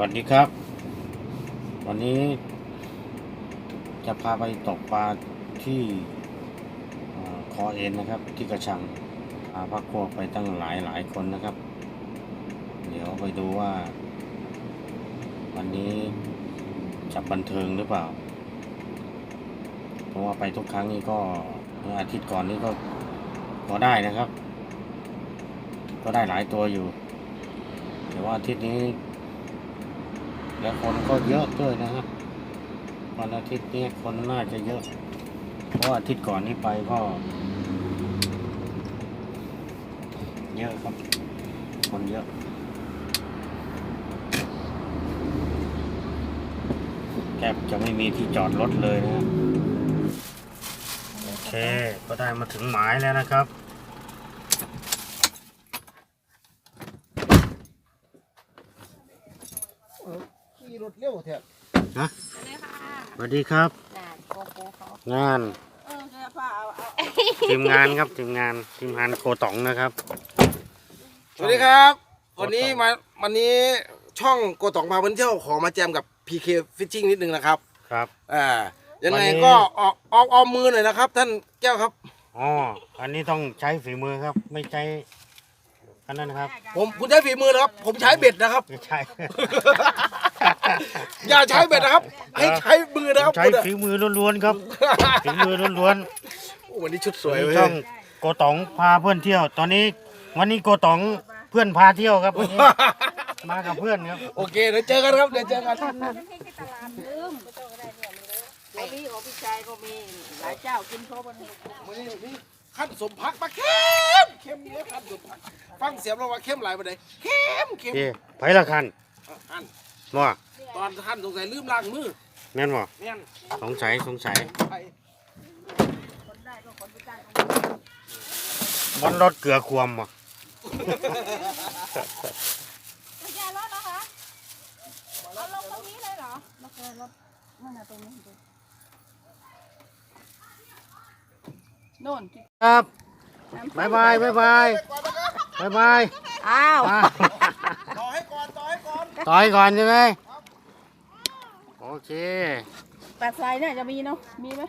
วัสดีครับ วันนี้จะพาไปตกปลาที่คอเอ็นนะครับ ที่กระชังพาพักพวกไปตั้งหลายหลายคนนะครับ เดี๋ยวไปดูว่า วันนี้จะบันเทิงหรือเปล่า เพราะว่าไปทุกครั้งนี่ก็อาทิตย์ก่อนนี่ก็ก็ได้นะครับ ก็ได้หลายตัวอยู่ แต่ว่าอาทิตย์นี้ แล้วคนก็เยอะด้วยนะครับวันอาทิตย์นี้คนน่าจะเยอะ เพราะว่าอาทิตย์ก่อนนี้ไปก็ เยอะครับ คนเยอะแทบจะไม่มีที่จอดรถเลยนะครับโอเค ก็ได้มาถึงหมายแล้วนะครับ ขี่รถเร็วแท้สวัสดีครับ น่ะโกโก้เขางานเออจะพาเอาเอาทีมงานครับทีมงานทีมงานโคตองนะครับ สวัสดีครับ วันนี้มาวันนี้ช่องโกตองพาเพื่อนเที่ยวขอมาแจมกับ PK Fishing นิดนึงนะครับครับ อ่ายังวันไงนี้ ก็ออกออกออมมือหน่อยนะครับ ท่านแก้วครับ อ๋ออันนี้ต้องใช้ฝีมือครับ ไม่ใช้ อันนั้นนะครับผมคุณใช้ฝีมือนะครับ ผมใช้เบ็ดนะครับ ไม่ใช่ อย่าใช้เบ็ดนะครับ ให้ใช้มือนะครับใช้คุณอะฝีมือล้วนๆครับฝีมือล้วนโอ้วันนี้ชุดสๆวยวันเว้นี้ยช่องโกตองพาเพื่อนเที่ยว ตอนนี้วันนี้โกตองเพื่อนพาเที่ยวครับวันนี้มากับเพื่อนครับ โอเคเดี๋ยวเจอกันครับเดี๋ยวเจอกันลืมไอ้พี่โอพี่ชายก็มีหลายเจ้ากินครบวันนี้มื้อนี้นี่ขั้นสมพักมาเข้มเข้มเนี่ยขั้นสมพัก ฟังเสียงเราว่าเข้มหลายไปเลยเข้มเข้มเย่ไปละคันอะขั้นบ่ตอนท่านสงสัยลืมล้างมือแม่นบ่เนี่ยสงสัยสงสัยไปคนได้ก็คนไม่ได้ก็บอนรถเกลือควมบ่ไม่ใช่รถนะคะเอาลงตรงนี้เลยเหรอรถรถนั่นน่ะตรงนี้ดูโน่นที่ครับบายบายบายบายบายบายอ้าวอะต่อให้ก่อนต่อให้ก่อนต่อยก่อนใช่ไหมโอเคตัดสายเนี่ยจะมีเนาะมีไหม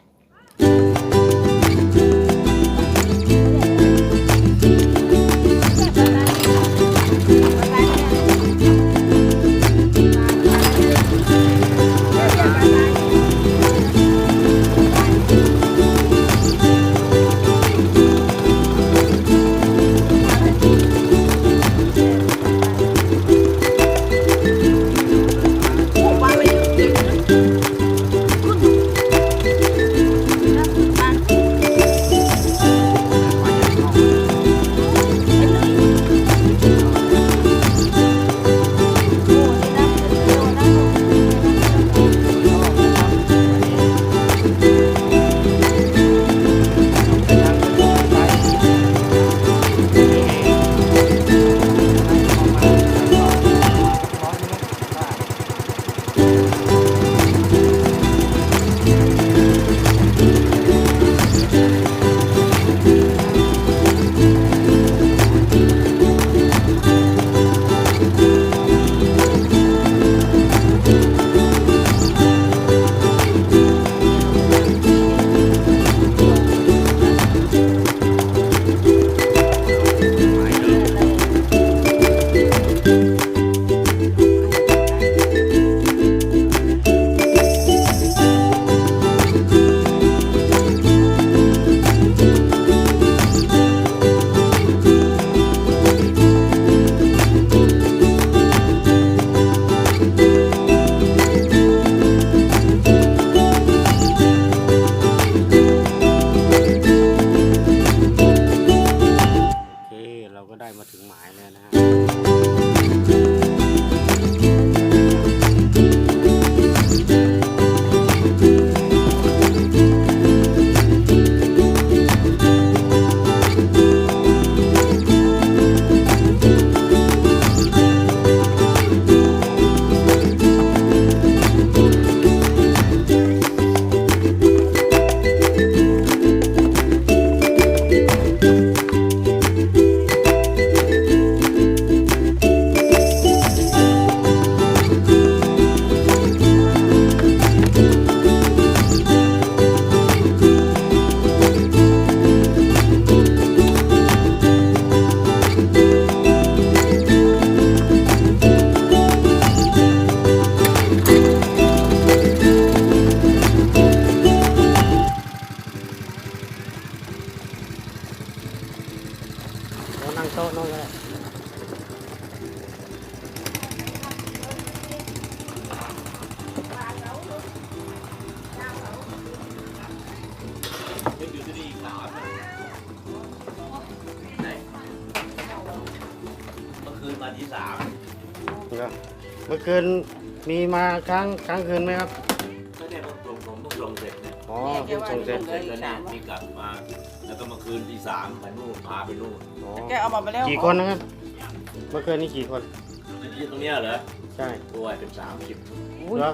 เมื่อคืนมีมาค้างค้างคืนไหมครับก็เนี่ยผมผมผมเพิ่งลงเสร็จเนี่ยอ๋อเพิ่งส่งเสร็จ เสร็จแล้วเนี่ยมีกลับมา แล้วก็มาคืนที่สามไปนู่นพาไปนู่นอ๋อ แกเอามาไปแล้วกี่คนนะครับ เมื่อคืนนี้กี่คน ที่ตรงเนี้ยเหรอใช่ตัวเป็นสามสิบเหรอ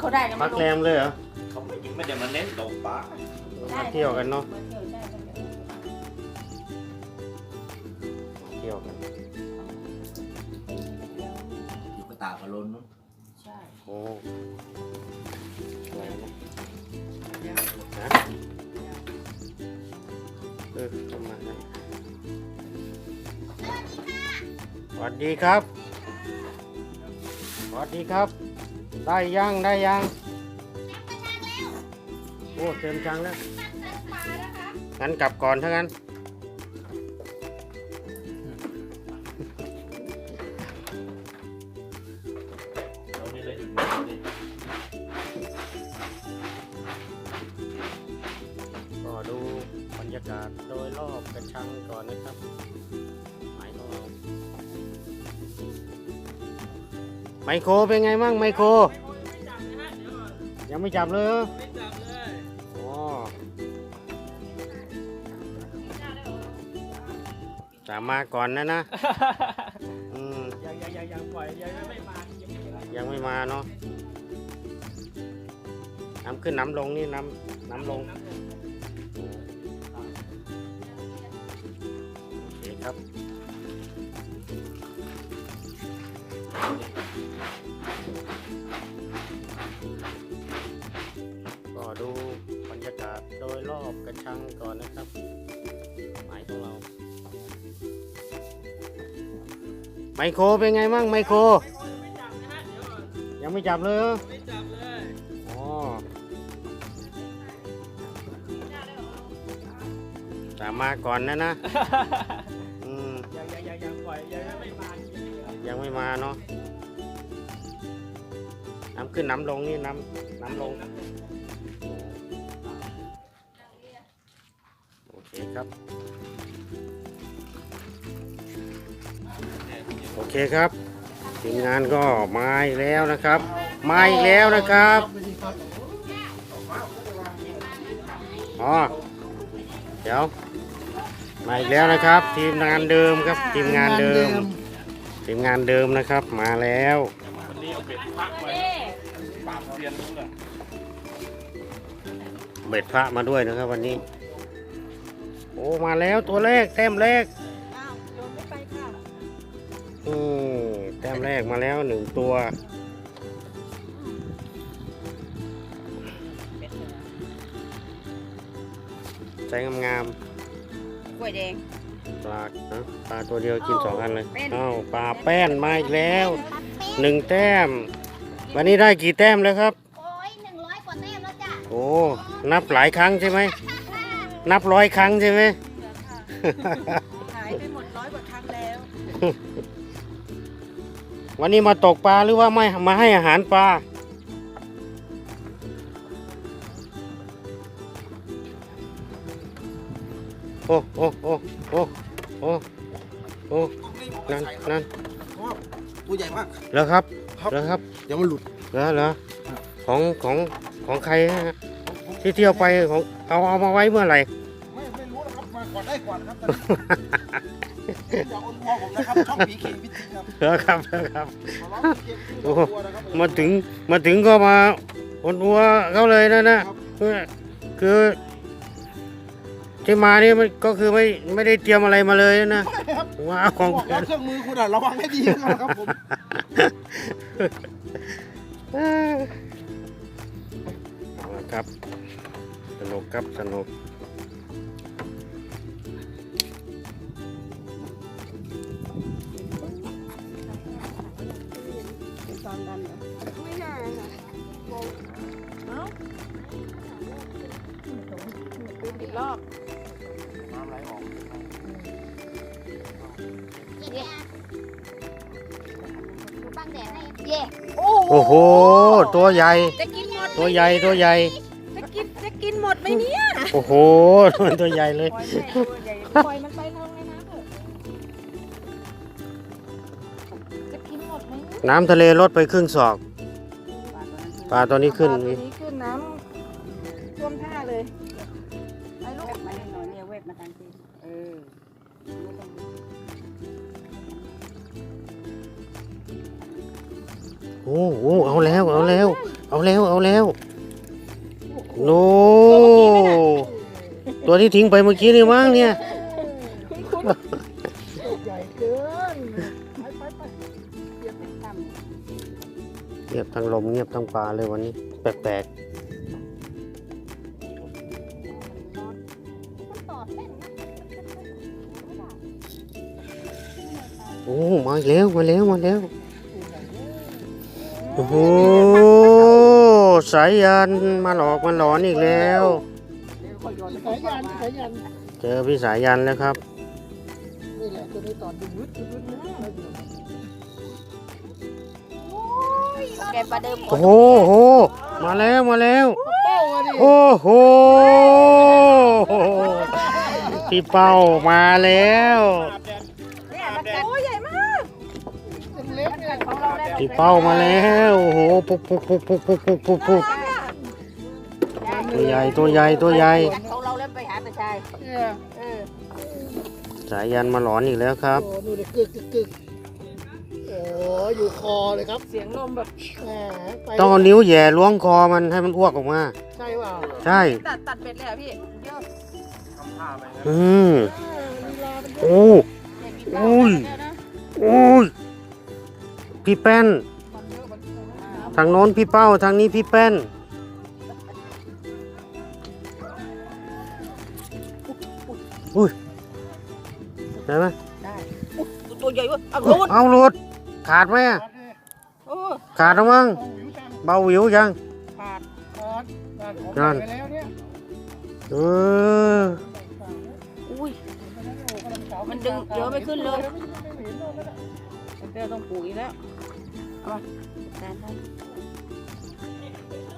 เขาได้กันพักแรมเลยเหรอเขาไม่ไม่ได้มาเน้นตกปลามาเที่ยวกันเนาะ อ้อะไรนะฮะเออประมาณนั้นสวัสดีครับ สวัสดีครับ ได้ยังได้ยังโอ้เต็มจังแล้วงั้นกลับก่อนถ้างั้น ไมโครเป็นไงมั่งไมโครยังไม่จับเลยเหรออ๋อจะมาก่อนนะนะ อืมยังยังยังยังปล่อยยังไม่มายังไม่มายังไม่มาเนาะน้ำขึ้นน้ำลงนี่น้ำน้ำลงโอเคครับ อบกระชังก่อนนะครับหมายของเรา ไมโครเป็นไงมั่งไมโครไม่จับนะฮะเดี๋ยวก่อนยังไม่จับเลยเหรอไม่จับเลยอ๋อจะมาก่อนนะนะ อืมยังยังยังยังปล่อยยังไม่มายังไม่มายังไม่มาเนาะน้ำขึ้นน้ำลงนี่น้ำน้ำลง คครับ โอเคครับทีมงานก็มาอีกแล้วนะครับ มาอีกแล้วนะครับอ๋อเดี๋ยวมาอีกแล้วนะครับ ทีมงานเดิมครับ ทีมงานเดิม ทีมงานเดิมนะครับ มาแล้ววันนี้เอาเป็ดพักไว้เอ๊ะปราบเซียนรู้เลยเบ็ดพระมาด้วยนะครับวันนี้ โอ้มาแล้วตัวแรกแต้มแรกอ้าวโยนไม่ไปค่ะอืมแต้มแรกมาแล้วหนึ่งตัวใจงามกล้วยแดง ๆปลานะปลาตัวเดียวกินสองอันเลยแป้นเอ้าปลาแป้นมาอีกแล้วหนึ่งแต้ม วันนี้ได้กี่แต้มแล้วครับ โอ้ยหนึ่งร้อยกว่าแต้มแล้วจ้ะโอ้นับหลายครั้งใช่ไหม นับร้อยครั้งใช่ไหมหายไปหมดร้อยกว่าครั้งแล้ว วันนี้มาตกปลาหรือว่าไม่มาให้อาหารปลา โอ้โอ้โอ้โอ้โอ้โอ้นั่นนั่นตัวใหญ่มากแล้วครับครับแล้วครับเดี๋ยวมันหลุดแล้วเหรอของของของใครฮะที่เที่ยวไปของเอาเอามาไว้เมื่อไหร่ อนได้ก่อนครับอย่าอ้นพ่อผมนะครับช่องปีเคพิจิตรครับแล้วครับแล้วครับขอร้องปีเคพิจิตรอย่าตัวนะครับมาถึงมาถึงก็มาอนอัวเขาเลยนะนะเพื่อคือ ที่มานี่มันก็คือไม่ไม่ได้เตรียมอะไรมาเลยนะว้าวของบอกเพื่แล้อวนเครื่องมือคุณอะระวังให้ดีนะครับผมเอาละครับสนุกครับสนุก เหรอไม่น่าค่ะงงเอ้าเป็นอีกรอบเย่ดูบังแดดให้เย่โอ้โห ตัวใหญ่ จะกินหมด ตัวใหญ่ ตัวใหญ่ จะกิน จะกินหมดไหมเนี่ย โอ้โห ตัวใหญ่เลย ปล่อยแม่ตัวใหญ่ปล่อยมัน นน้ำเถอะจะกินหมดไหมโอ้น้ำทะเลลดไปครึ่งศอก ปลาตัวนี้ขึ้นปลาตัวนี้ขึ้นน้ำท่วมท่าเลยไอ้ลูกมาเล่นหน่อยเนี่ยเวทมาทางทีเออโอ้โหเอาแล้วเอาแล้ว เอาแล้วเอาแล้วโนตัวที่ทิ้งไปเมื่อกี้นี่มั้งเนี่ย งียบทั้งลมเงียบทั้งปลาเลยวันนี้ แปลกๆ โอ้ มาแล้ว มาแล้ว มาแล้ว โอ้โหสายยันมาหลอกมาหลอนอีกแล้ว สายยันสายยันเจอพี่สายยันแล้วครับ นี่แหละตัวนี้ตอดดึงยุดดึงยุดนะ แกประเดิมโอ้โหโหมาแล้วมาแล้วเป้าอะดิโอ้โหพี่เป้ามาแล้วเนี่ยมันกัดโอ้ยใหญ่มากเล็กเนี่ยของเราได้พี่เป้ามาแล้วโอ้โหปุ๊บปุ๊บปุ๊บปุ๊บปุ๊บปุ๊บปุ๊บปุ๊บตัวใหญ่ตัวใหญ่ตัวใหญ่กัดของเราแล้วไปหาตาชายเนี่ยเออสายยันมาหลอนอีกแล้วครับโอ้ดูดิกึกกึกกึกโอ้อยู่คอเลยครับเสียงลมแบบแหมไปต้องเอานิ้วแหย่ล้วงคอมันให้มันอ้วกออกมา ใช่เปล่าใช่ ตัดตัดเบ็ดเลยอะพี่เยอะอืมลีลามันเยอะโอ้โอ้ยโอ้ยพี่แป้น มันเยอะมันเยอะทางโน้นพี่เป้าทางนี้พี่แป้น อุ้ยได้ไหม ขาดไหมอะโอ้ขาดแล้วมั้งเบาหวิวยัง ขาดนั่น ไปแล้วเนี่ยเอออุ้ย มันดึงเดี๋ยวไม่ขึ้นเลยแกต้องปลูกอีกแล้ว เอามาแทนให้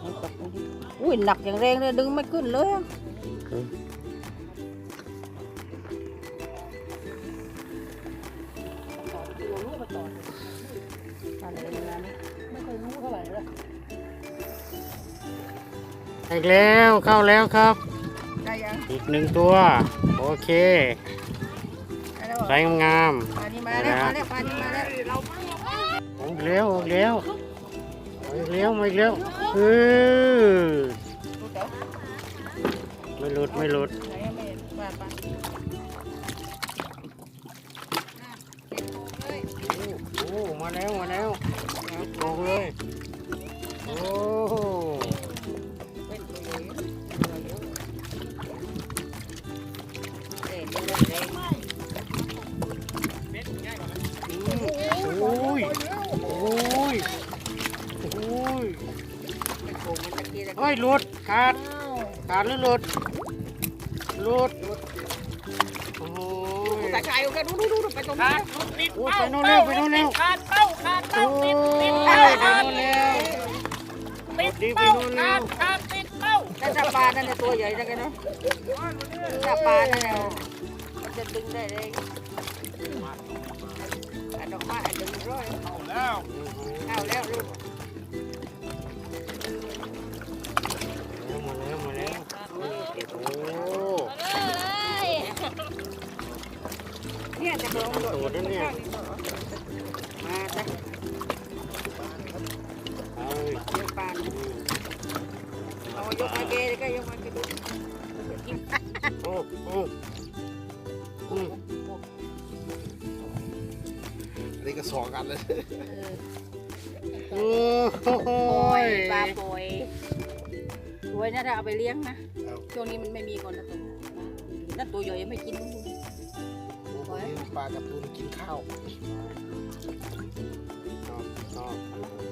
ให้ตกลงดิอุ้ยหนักอย่างแรงเลยดึงไม่ขึ้นเลยอะอ อีกแล้วเข้าแล้วครับ ได้ยังอีกหนึ่งตัว โอเคได้แล้วใส่งามปลานี้มาแล้วมาแล้วปลานี้มาแล้วๆออกเร็วออกเร็วมาอีกแล้วมาอีกแล้วเออดูเดี๋ยวไม่หลุดไม่หลุดไหนยังไม่เห็นปลาปลาโอ้มาแล้วมาแล้วโกงเลยโอ้ มันตะกี้ตะกี้เฮ้ยหลุดขาดขาดหรือหลุดหลุดโอ้ยตาชายเอาแค่ดูดูดูไปตรงนี้โอ้ยไปโน่นเร็วไปโน่นเร็วขาดเป้าขาดโอ้เป้ายติดไปติดเป้าโน่นเร็วติดดีไปเป้าโน่นเร็ขาวดขาดติดเป้าแต่ถ้าปลานั่นน่ะตัวใหญ่จังกันเนาะถ้าปลานั่นน่ะมันจะดึงได้เลยอันดอกไม้ดึงร้อยเอาแล้วเอาแล้วลูก เนี่ยจะโดนโดตัวดนั่นเนี่ยมาจ้ะเอ้ยเดี๋ยวปลาเอายกมาเกยก็ยกมาเกยดูโอ้โอ้อืมอันนี้ก็สองกันเลยโอ้โอ้ยยปลาปล่อยรวยนะถ้าเอาไปเลี้ยงนะช่วงนี้มันไม่มีคนละตัวนั่นตัวใหญ่ยังไม่กิน ปลากระตูนกินข้าวนอกนอก